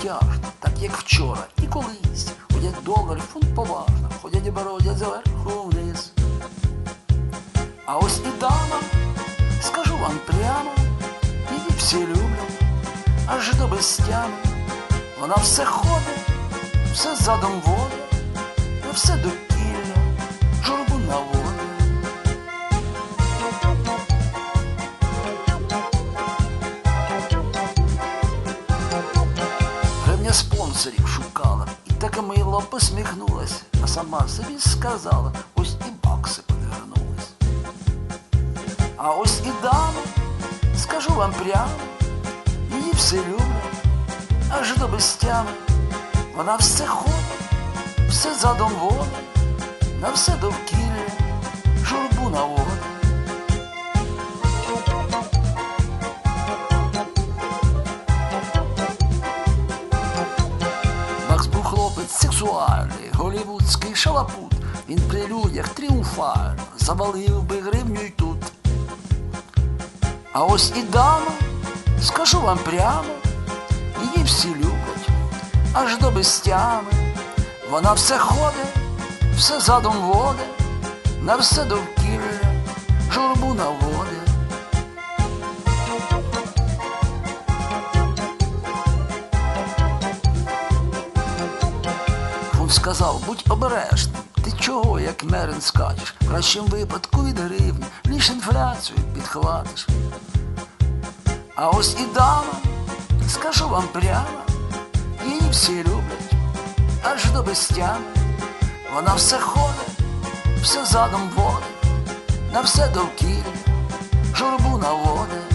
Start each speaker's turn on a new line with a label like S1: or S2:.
S1: звитяжно, так як вчора і колись. Ходять доларів, фунт поважно, ходять і бородять зверху вниз. А ось і дама, скажу вам прямо, її всі люблять, аж до безтями. Вона все ходить, все задом на все довкілля, Спонсорів шукала, і таке мило посміхнулась, а сама собі сказала, ось і бакси повернулись. А ось і дама, скажу вам прямо, її все люблять, аж до безтями. Вона все ходить, все задом водить, на все довкілля, сексуальний, голівудський шалапут. Він при людях тріумфально завалив би гривню й тут. А ось і дама, скажу вам прямо, її всі люблять, аж до безтями. Вона все ходить, все задом воде, на все довкілля, сказав, будь обережним. Ти чого, як мерен, скачеш? В кращому випадку від гривні, лиш інфляцію підхватиш. А ось і дама, скажу вам прямо, її всі люблять, аж до безтями. Вона все ходить, все задом водить, на все довкілля, журбу наводить.